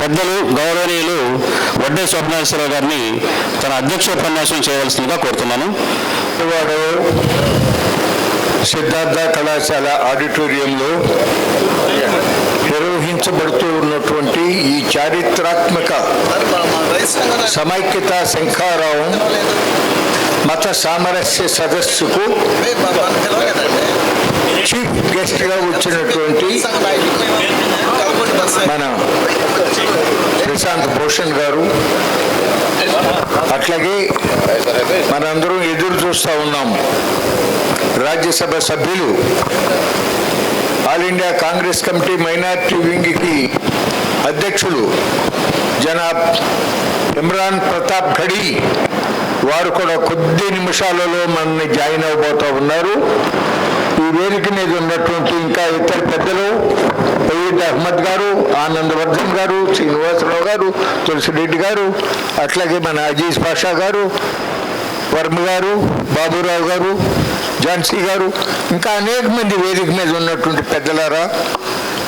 పెద్దలు గౌరవనీయులు వడ్డే స్వప్నేశ్వరరావు గారిని తన అధ్యక్ష ఉపన్యాసం చేయవలసిందిగా కోరుతున్నాను. వాడు సిద్ధార్థ కళాశాల ఆడిటోరియంలో నిర్వహించబడుతూ ఉన్నటువంటి ఈ చారిత్రాత్మక సమైక్యత శంఖారావం మత సామరస్య సదస్సుకు చీఫ్ గెస్ట్గా వచ్చినటువంటి మన ప్రశాంత్ భూషణ్ గారు. అట్లాగే మనందరం ఎదురు చూస్తూ ఉన్నాం. రాజ్యసభ సభ్యులు. All India Congress committee minority వింగ్కి అధ్యక్షులు జనాబ్ ఇమ్రాన్ ప్రతాప్ ఘడి వారు కూడా కొద్ది నిమిషాలలో మనల్ని జాయిన్ అవబోతూ ఉన్నారు. వేదిక మీద ఉన్నటువంటి ఇంకా ఇతర పెద్దలు సయ్యద్ అహ్మద్ గారు ఆనందవర్ధన్ గారు శ్రీనివాసరావు గారు తులసిరెడ్డి గారు అట్లాగే మన అజీజ్ పాషా గారు వర్మ గారు బాబురావు గారు ఝాన్సీ గారు ఇంకా అనేక మంది వేదిక మీద ఉన్నటువంటి పెద్దలారా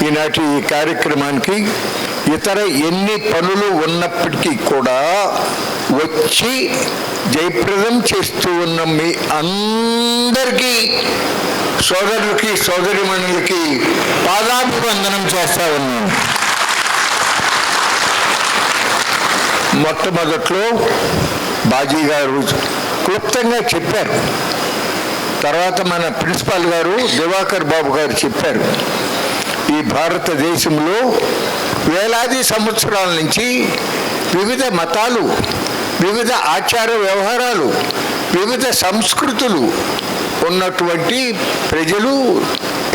ఈనాటి ఈ కార్యక్రమానికి ఇతర ఎన్ని పనులు ఉన్నప్పటికీ కూడా వచ్చి జయప్రదం చేస్తూ ఉన్న మీ అందరికీ సోదరులకి సోదరిమణులకి పాదాభివందనం చేస్తా ఉన్నాను. మొట్టమొదట్లో బాజీ గారు క్లుప్తంగా చెప్పారు. తర్వాత మన ప్రిన్సిపాల్ గారు దివాకర్ బాబు గారు చెప్పారు. ఈ భారతదేశంలో వేలాది సంవత్సరాల నుంచి వివిధ మతాలు వివిధ ఆచార వ్యవహారాలు వివిధ సంస్కృతులు ఉన్నటువంటి ప్రజలు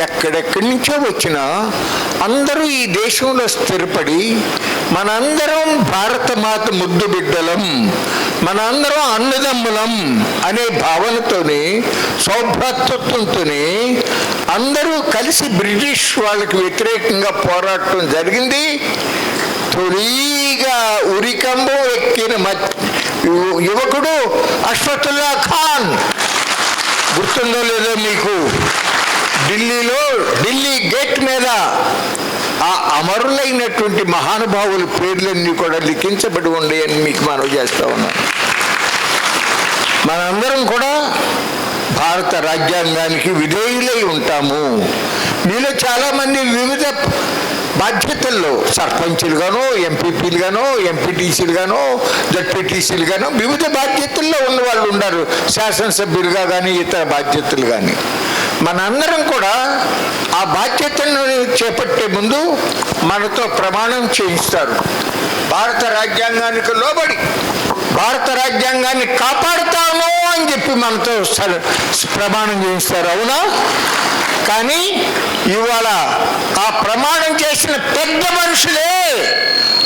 ఎక్కడెక్కడి నుంచో వచ్చినా అందరూ ఈ దేశంలో స్థిరపడి మనందరం భారత మాత ముద్దు బిడ్డలం మనందరం అన్నదమ్ములం అనే భావనతోనే సౌభ్రాతృత్వంతోనే అందరూ కలిసి బ్రిటిష్ వాళ్ళకి వ్యతిరేకంగా పోరాటం జరిగింది. తొలిగా ఉరికంబం ఎక్కిన మ యువకుడు అశ్వతుల్లా ఖాన్ గుర్తుందో లేదో మీకు. ఢిల్లీలో ఢిల్లీ గేట్ మీద ఆ అమరులైనటువంటి మహానుభావుల పేర్లన్నీ కూడా లిఖించబడి ఉన్నాయని మీకు మనవి చేస్తూ ఉన్నాను మనందరం కూడా భారత రాజ్యాంగానికి విధేయులై ఉంటాము. మీలో చాలామంది వివిధ బాధ్యతల్లో సర్పంచులుగానో ఎంపీపీలుగానో ఎంపీటీసీలుగానో జడ్పీటీసీలుగానో వివిధ బాధ్యతల్లో ఉన్న వాళ్ళు ఉన్నారు శాసనసభ్యులుగా కానీ ఇతర బాధ్యతలు కానీ మనందరం కూడా ఆ బాధ్యతలను చేపట్టే ముందు మనతో ప్రమాణం చేయిస్తారు. భారత రాజ్యాంగానికి లోబడి భారత రాజ్యాంగాన్ని కాపాడుతాము అని చెప్పి మనతో ప్రమాణం చేయిస్తారు. అవునా? కానీ ఇవాళ ఆ ప్రమాణం చేసిన పెద్ద మనుషులే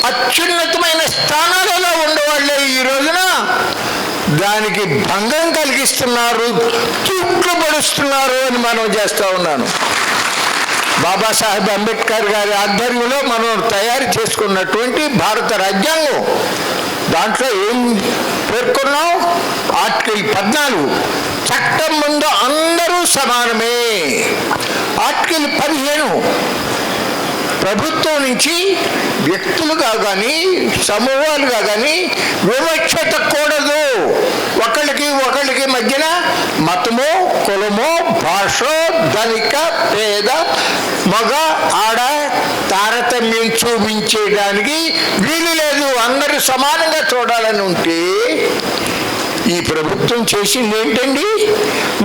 అత్యున్నతమైన స్థానాలలో ఉండేవాళ్ళే ఈ రోజున. దానికి భంగం కలిగిస్తున్నారు తూట్లు పడుస్తున్నారు అని మనం చేస్తూ ఉన్నాను. బాబాసాహెబ్ అంబేద్కర్ గారి ఆధ్వర్యంలో మనం తయారు చేసుకున్నటువంటి భారత రాజ్యాంగం. దాంట్లో ఏం పేర్కొన్నావు? ఆర్టికల్ పద్నాలుగు. చట్టం ముందు అందరూ సమానమే. ఆర్టికల్ పదిహేను. ప్రభుత్వం నుంచి వ్యక్తులుగా కానీ సమూహాలుగా కానీ వివక్షత కూడదు. ఒకళ్ళకి ఒకళ్ళకి మధ్యన మతమో కులమో భాష ధనిక పేద మగ ఆడ తారతమ్యం చూపించేయడానికి వీలు లేదు. అందరూ సమానంగా చూడాలని ఉంటే ఈ ప్రభుత్వం చేసింది ఏంటండి?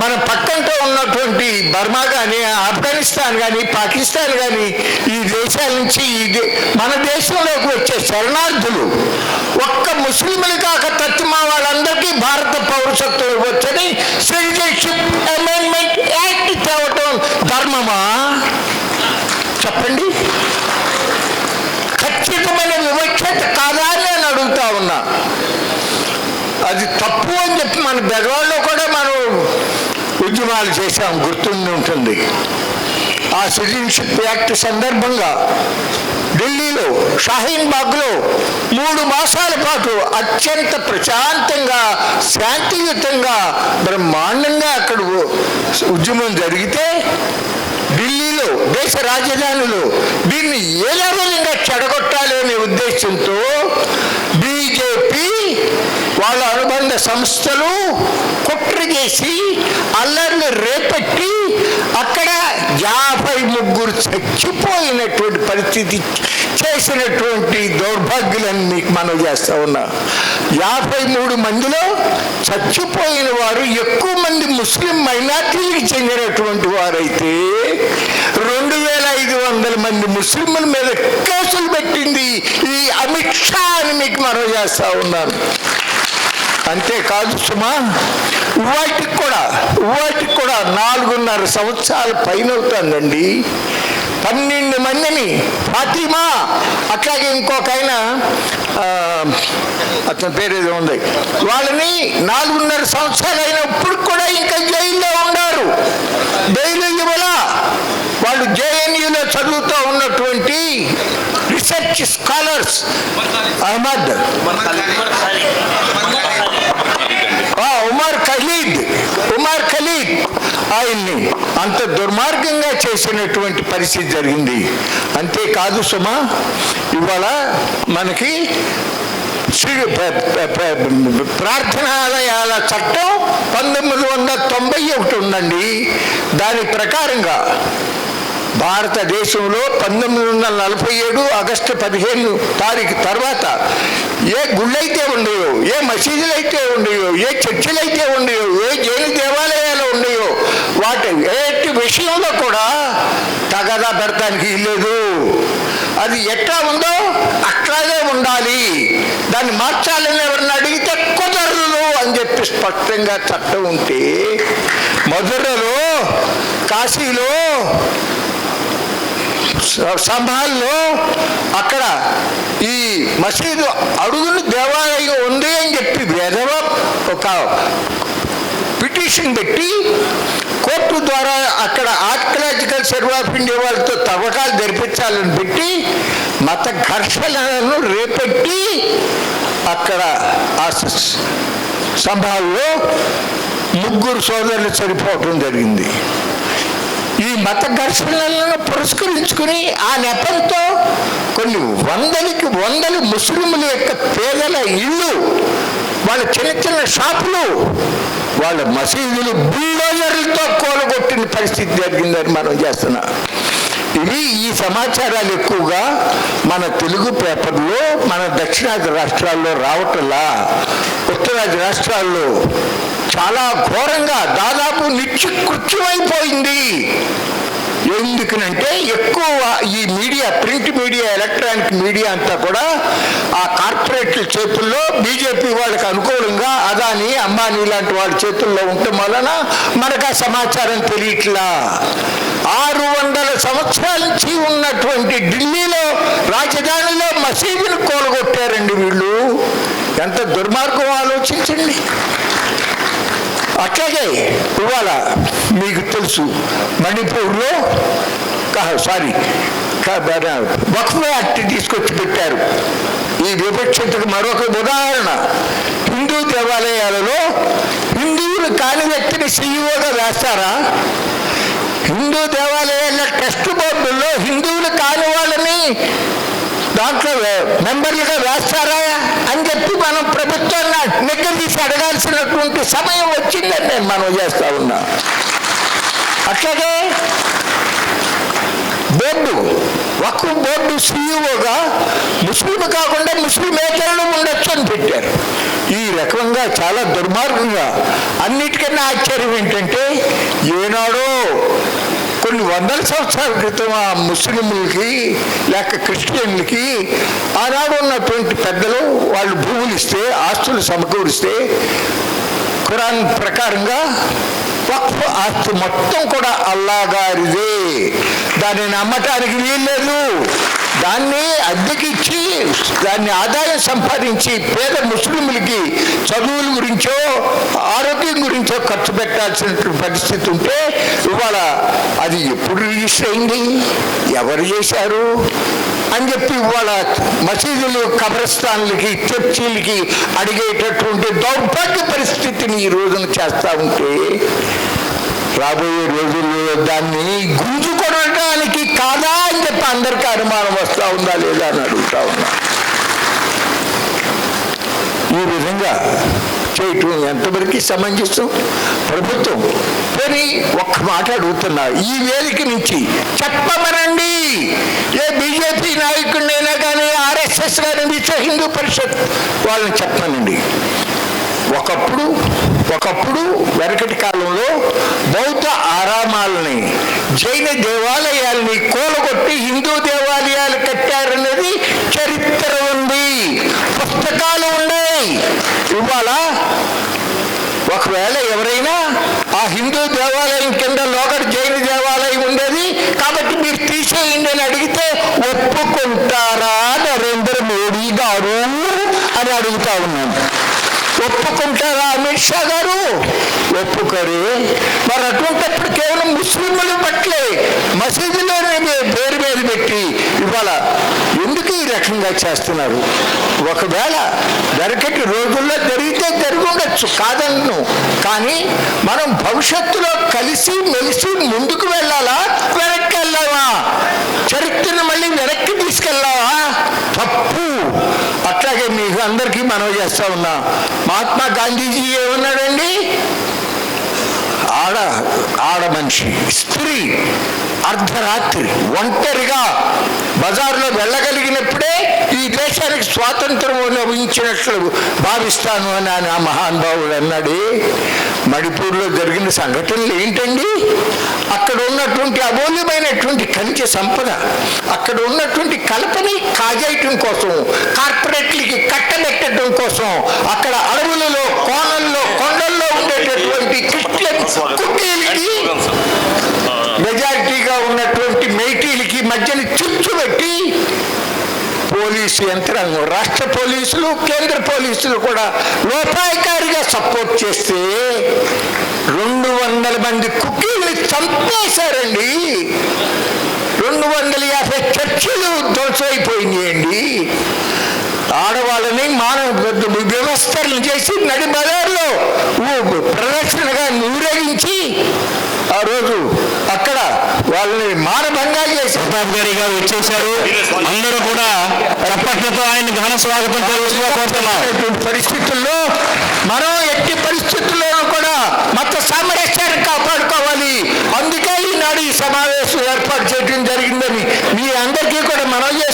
మన పక్కంతో ఉన్నటువంటి బర్మా కానీ ఆఫ్ఘనిస్తాన్ కానీ పాకిస్తాన్ కానీ ఈ దేశాల నుంచి ఈ మన దేశంలోకి వచ్చే శరణార్థులు ఒక్క ముస్లింలు కాక తత్తిమా వాళ్ళందరికీ భారత పౌరసత్వం వచ్చని సిటిజన్షిప్ అమెండ్మెంట్ యాక్ట్ తేవటం ధర్మమా చెప్పండి ఖచ్చితమైన వివక్షత కాదా అని నేను అడుగుతా ఉన్నా అది తప్పు అని బెదవాళ్ళు కూడా మనం ఉద్యమాలు చేశాం గుర్తుండి ఉంటుంది. ఆ సిటిజన్షిప్ యాక్ట్ సందర్భంగా ఢిల్లీలో షాహీన్ బాగ్లో మూడు మాసాల పాటు అత్యంత ప్రశాంతంగా శాంతియుతంగా బ్రహ్మాండంగా అక్కడ ఉద్యమం జరిగితే ఢిల్లీలో దేశ రాజధానిలో దీన్ని ఏ విధంగా చెడగొట్టాలి అనే ఉద్దేశంతో వాళ్ళ అనుబంధ సంస్థలు కుట్ర చేసి అల్లర్లు రేపెట్టి అక్కడ యాభై ముగ్గురు చచ్చిపోయినటువంటి పరిస్థితి చేసినటువంటి దౌర్భాగ్యులను మీకు మనం చేస్తా ఉన్నా. యాభై మూడు మందిలో చచ్చిపోయిన వారు ఎక్కువ మంది ముస్లిం మైనార్టీలకు చెందినటువంటి వారైతే రెండు వేల ఐదు వందల మంది ముస్లింల మీద కేసులు పెట్టింది ఈ అమిత్ షా అని మీకు మనం చేస్తా ఉన్నాను అంతేకాదు సుమా వాటికి కూడా వాటికి కూడా నాలుగున్నర సంవత్సరాల పైన అవుతుందండి. పన్నెండు మందిని ఫాతిమా అట్లాగే ఇంకొక ఆయన అతని పేరు ఏదో ఉంది. వాళ్ళని నాలుగున్నర సంవత్సరాలు అయినప్పుడు కూడా ఇంకా జైల్లో ఉన్నారు. జైలు ఇవ్వలా వాళ్ళు జేఎన్యూలో చదువుతూ ఉన్నటువంటి రీసెర్చ్ స్కాలర్స్ అహ్మద్ ఉమర్ ఖలీద్ ఉమర్ ఖలీద్ ఆయన్ని అంత దుర్మార్గంగా చేసినటువంటి పరిస్థితి జరిగింది. అంతేకాదు సుమా ఇవాళ మనకి శ్రీ ప్రార్థనాలయాల చట్టం పంతొమ్మిది వందల తొంభై ఒకటి ఉందండి. దాని ప్రకారంగా భారతదేశంలో పంతొమ్మిది వందల నలభై ఏడు ఆగస్టు పదిహేను తారీఖు తర్వాత ఏ గుళ్ళైతే ఉండయో ఏ మసీదులు అయితే ఉండయో ఏ చర్చిలు అయితే ఉండయో ఏ జైలు దేవాలయాలు ఉండయో వాటి ఏటి విషయంలో కూడా తగదా పెడతానికి లేదు అది ఎట్లా ఉందో అట్లాగే ఉండాలి. దాన్ని మార్చాలని ఎవరిని అడిగితే కుదరదు అని చెప్పి స్పష్టంగా చట్టం ఉంటే మధురలో కాశీలో సంభాల్లో అక్కడ ఈ మసీదు అడుగులు దేవాలయం ఉంది అని చెప్పి వెధవ ఒక పిటిషన్ పెట్టి కోర్టు ద్వారా అక్కడ ఆర్కలాజికల్ సర్వే ఆఫ్ ఇండియా వాళ్ళతో తవ్వకాలు జరిపించాలని పెట్టి మత ఘర్షణలను రేపెట్టి అక్కడ ఆ స- సంభాల్లో ముగ్గురు సోదరులు చనిపోవటం జరిగింది. ఈ మత ఘర్షణలను పురస్కరించుకుని ఆ నెపంతో కొన్ని వందలకి వందలు ముస్లింల యొక్క పేదల ఇళ్ళు వాళ్ళ చిన్న చిన్న షాపులు వాళ్ళ మసీదులు బుల్డోజర్లతో కూలగొట్టిన పరిస్థితి జరిగిందని మనం చేస్తున్నాం. ఇవి ఈ సమాచారాలు ఎక్కువగా మన తెలుగు పేపర్లో మన దక్షిణాది రాష్ట్రాల్లో రావటంలా ఉత్తరాది రాష్ట్రాల్లో చాలా ఘోరంగా దాదాపు నిత్యకృత్యమైపోయింది. ఎందుకనంటే ఎక్కువ ఈ media print media electronic media అంతా కూడా ఆ కార్పొరేట్ల చేతుల్లో బీజేపీ వాళ్ళకి అనుకూలంగా అదాని అంబానీ లాంటి వాళ్ళ చేతుల్లో ఉండటం వలన మనకు ఆ సమాచారం తెలియట్లా. ఆరు వందల సంవత్సరాల నుంచి ఉన్నటువంటి ఢిల్లీలో రాజధానిలో మసీదును కోలగొట్టారండి వీళ్ళు. ఎంత దుర్మార్గం ఆలోచించండి. అట్లాగే ఇవాళ మీకు తెలుసు మణిపూర్లో సారీ వక్ఫ్ యాక్ట్ తీసుకొచ్చి పెట్టారు. ఈ వివక్షతకు మరొక ఉదాహరణ. హిందూ దేవాలయాలలో హిందువులు కాని వ్యక్తిని సీఈఓగా వేస్తారా హిందూ దేవాలయాల ట్రస్ట్ బోర్డుల్లో హిందువులు కాని వాళ్ళని దాంట్లో మెంబర్లుగా వేస్తారా అని చెప్పి మనం ప్రభుత్వాన్ని నిగ్గదీసి అడగాల్సినటువంటి సమయం వచ్చిందని నేను మనం చేస్తా ఉన్నా. అట్లాగే బోర్డు వక్ఫ్ బోర్డు సీఈఓగా ముస్లిం కాకుండా ముస్లిమేతరులు ఉండొచ్చు అని పెట్టారు. ఈ రకంగా చాలా దుర్మార్గంగా. అన్నిటికన్నా ఆశ్చర్యం ఏంటంటే ఏనాడో కొన్ని వందల సంవత్సరాల క్రితం ఆ ముస్లింలకి లేక క్రిస్టియన్లకి ఆనాడు ఉన్నటువంటి పెద్దలు వాళ్ళు భూములు ఇస్తే ఆస్తులు సమకూరిస్తే ఖురాన్ ప్రకారంగా వక్ఫ్ ఆస్తి మొత్తం కూడా అల్లా గారిదే దానిని అమ్మటానికి వీల్లేదు. దాన్ని అద్దెకిచ్చి దాన్ని ఆదాయం సంపాదించి పేద ముస్లింలకి చదువుల గురించో ఆరోగ్యం గురించో ఖర్చు పెట్టాల్సిన పరిస్థితి ఉంటే ఇవాళ అది ఎప్పుడు రిజిస్టర్ అయింది? ఎవరు చేశారు? అని చెప్పి ఇవాళ మసీదులు కబ్రస్థాన్లకి చర్చీలకి అడిగేటటువంటి దౌర్భాగ్య పరిస్థితిని ఈ రోజున చేస్తూ ఉంటే రాబోయే రోజుల్లో దాన్ని గుంజుకొనడానికి కాదా అని చెప్పి అందరికీ అనుమానం వస్తూ ఉందా లేదా అని అడుగుతా ఉన్నా. విధంగా చేయటం ఎంతవరకు సమంజసం? ప్రభుత్వం కానీ ఒక్క మాట అడుగుతున్నా. ఈ వేదిక నుంచి చెప్పమనండి. ఏ బీజేపీ నాయకుడినైనా కానీ ఆర్ఎస్ఎస్ కానీ విశ్వ హిందూ పరిషత్ వాళ్ళని చెప్పమనండి. ఒకప్పుడు ఒకప్పుడు వెనకటి కాలంలో బౌద్ధ ఆరామాలని జైన దేవాలయాల్ని కూలగొట్టి హిందూ దేవాలయాలు కట్టారన్నది చరిత్ర ఉంది. పుస్తకాలు ఉన్నాయి ఇవాళ ఒకవేళ ఎవరైనా ఆ హిందూ దేవాలయం కింద లోకటి జైన దేవాలయం ఉండేది కాబట్టి మీరు తీసేయండి అని అడిగితే ఒప్పుకుంటారా నరేంద్ర మోడీ గారు అని అడుగుతా ఉన్నాను. ఒప్పుకుంటారా అమిత్ షా గారు. ఒప్పుకోరు మరి అటువంటిప్పుడు కేవలం ముస్లింలు పట్లే మసీదులోనే పేరు మీద పెట్టి ఇవాళ ఎందుకు ఈ రకంగా చేస్తున్నారు? ఒకవేళ వెనకటి రోజుల్లో జరిగితే జరుగుండొచ్చు కాదన్ను. కానీ మనం భవిష్యత్తులో కలిసి మెలిసి ముందుకు వెళ్ళాలా? వెనక్కి వెళ్ళావా చరిత్రను మళ్ళీ వెనక్కి తీసుకెళ్ళావా తప్పు. అట్లాగే మీకు అందరికీ మనవి చేస్తా ఉన్నా. మహాత్మా గాంధీజీ ఏమన్నాడండి? ఆడ ఆడ మనిషి స్త్రీ అర్ధరాత్రి ఒంటరిగా బజార్లో వెళ్ళగలిగినప్పుడే ఈ దేశానికి స్వాతంత్రం లభించినట్లు భావిస్తాను అని ఆయన ఆ మహానుభావుడు అన్నాడు. మణిపూర్లో జరిగిన సంఘటనలు ఏంటండి? అక్కడ ఉన్నటువంటి అమూల్యమైనటువంటి ఖనిజ సంపద అక్కడ ఉన్నటువంటి కలపని కాజేయటం కోసం కార్పొరేట్లకి కట్టబెట్టడం కోసం అక్కడ అడవులలో కోణల్లో కొండల్లో ఉండేటటువంటి మెజారిటీగా ఉన్నటువంటి మెయిటీలకి మధ్యన చిచ్చు పెట్టి పోలీసు యంత్రాంగం రాష్ట్ర పోలీసులు కేంద్ర పోలీసులు కూడా లోపాయకారిగా సపోర్ట్ చేస్తే రెండు వందల మంది కుక్కీల్ని చంపేశారండి. రెండు వందల యాభై చర్చలు ధ్వంసమైపోయినాయండి ఆడవాళ్ళని మానవ వ్యవస్థలు చేసి నడి బజార్లో ప్రదర్శనగా ఊరేగించి ఆ రోజు అక్కడ వాళ్ళని మానభంగా ప్రతాప్ గారి గారు వచ్చేశారు అందరూ కూడా చప్పట్లతో ఆయన ఘన స్వాగతం తెలుసుకోబోతున్నాం. పరిస్థితుల్లో మనం ఎట్టి పరిస్థితుల్లోనూ కూడా మత సామరస్యాన్ని కాపాడుకోవాలి. అందుకే ఈనాడు ఈ సమావేశం ఏర్పాటు చేయడం జరిగిందని మీ అందరికీ కూడా మనం